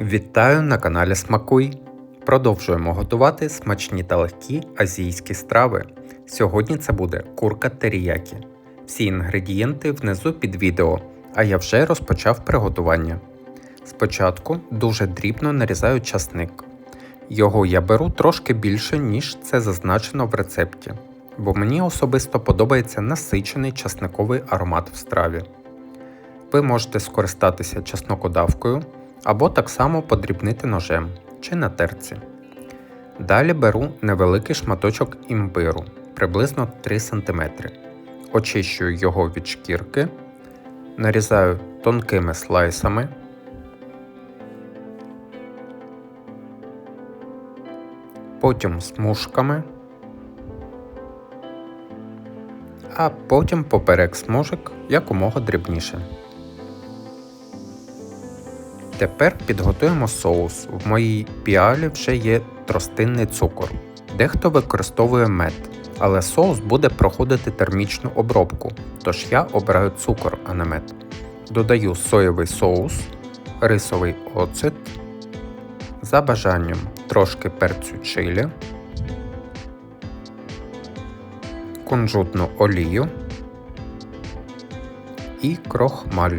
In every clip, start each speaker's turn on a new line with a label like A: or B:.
A: Вітаю на каналі Смакуй! Продовжуємо готувати смачні та легкі азійські страви. Сьогодні це буде курка теріякі. Всі інгредієнти внизу під відео, а я вже розпочав приготування. Спочатку дуже дрібно нарізаю часник. Його я беру трошки більше, ніж це зазначено в рецепті, бо мені особисто подобається насичений часниковий аромат в страві. Ви можете скористатися чеснокодавкою або так само подрібнити ножем чи на терці. Далі беру невеликий шматочок імбиру приблизно 3 см. Очищую його від шкірки, нарізаю тонкими слайсами. Потім смужками, а потім поперек смужок якомога дрібніше. Тепер підготуємо соус. В моїй піалі вже є тростинний цукор. Дехто використовує мед, але соус буде проходити термічну обробку, тож я обираю цукор, а не мед. Додаю соєвий соус, рисовий оцет, за бажанням трошки перцю чилі, кунжутну олію і крохмаль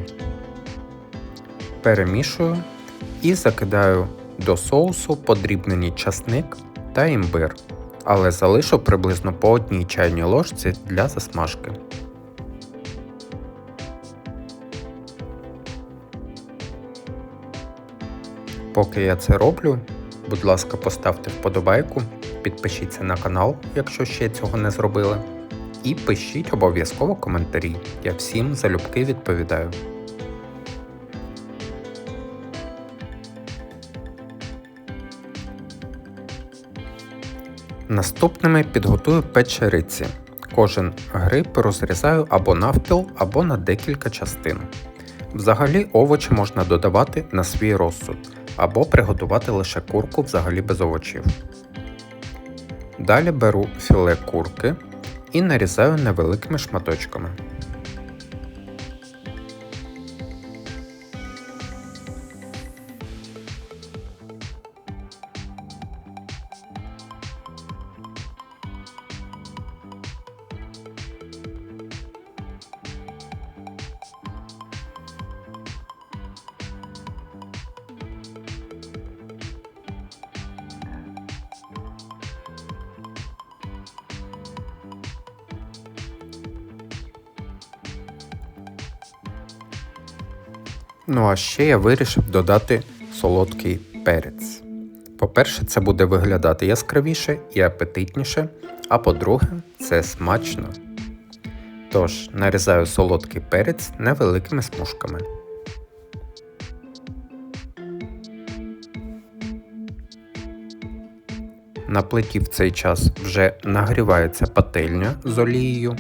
A: перемішую і закидаю до соусу подрібнений часник та імбир, але залишу приблизно по одній чайній ложці для засмажки. Поки я це роблю, будь ласка, поставте вподобайку, підпишіться на канал, якщо ще цього не зробили, і пишіть обов'язково коментарі. Я всім залюбки відповідаю. Наступними підготую печериці. Кожен гриб розрізаю або навпіл, або на декілька частин. Взагалі овочі можна додавати на свій розсуд, або приготувати лише курку взагалі без овочів. Далі беру філе курки і нарізаю невеликими шматочками. Ну а ще я вирішив додати солодкий перець. По-перше, це буде виглядати яскравіше і апетитніше, а по-друге, це смачно. Тож, нарізаю солодкий перець невеликими смужками. На плиті в цей час вже нагрівається пательня з олією.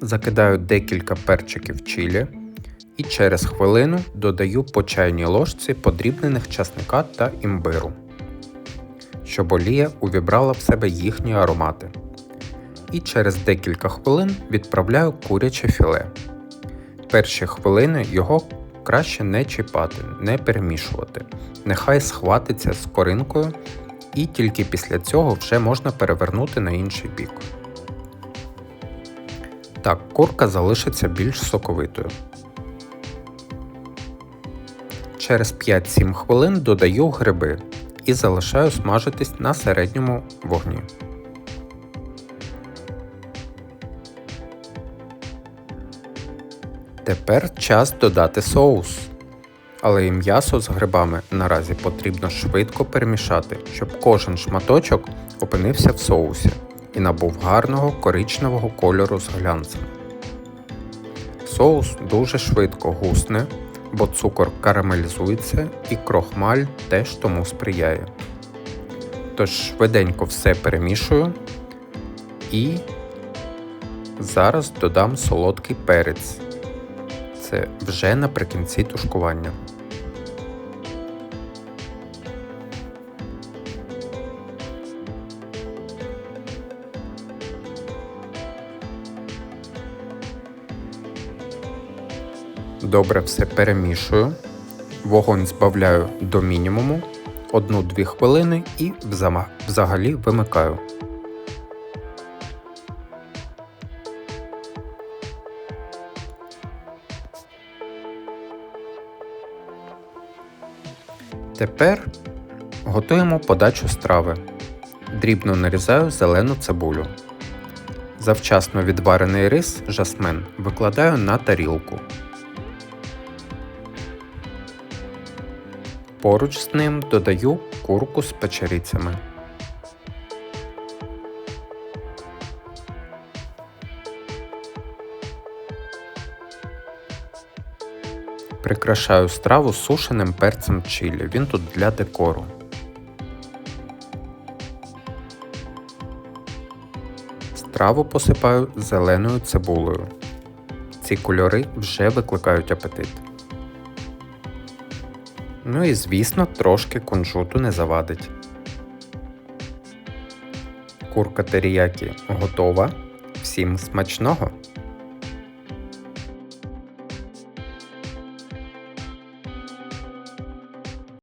A: Закидаю декілька перчиків чилі і через хвилину додаю по чайній ложці подрібнених часника та імбиру, щоб олія увібрала в себе їхні аромати. І через декілька хвилин відправляю куряче філе. Перші хвилини його краще не чіпати, не перемішувати. Нехай схватиться з коринкою, і тільки після цього вже можна перевернути на інший бік. Так, курка залишиться більш соковитою. Через 5-7 хвилин додаю гриби і залишаю смажитись на середньому вогні. Тепер час додати соус. Але і м'ясо з грибами наразі потрібно швидко перемішати, щоб кожен шматочок опинився в соусі і набув гарного коричневого кольору з глянцем. Соус дуже швидко гусне бо цукор карамелізується і крохмаль теж тому сприяє. Тож швиденько все перемішую і зараз додам солодкий перець. Це вже наприкінці тушкування. Добре все перемішую, Вогонь збавляю до мінімуму 1-2 хвилини і взагалі вимикаю. Тепер готуємо подачу страви. Дрібно нарізаю зелену цибулю. Завчасно відварений рис жасмен викладаю на тарілку. Поруч з ним додаю курку з печерицями. Прикрашаю страву сушеним перцем чилі. Він тут для декору. Страву посипаю зеленою цибулею. Ці кольори вже викликають апетит. Ну і звісно, трошки кунжуту не завадить. Курка теріякі готова. Всім смачного!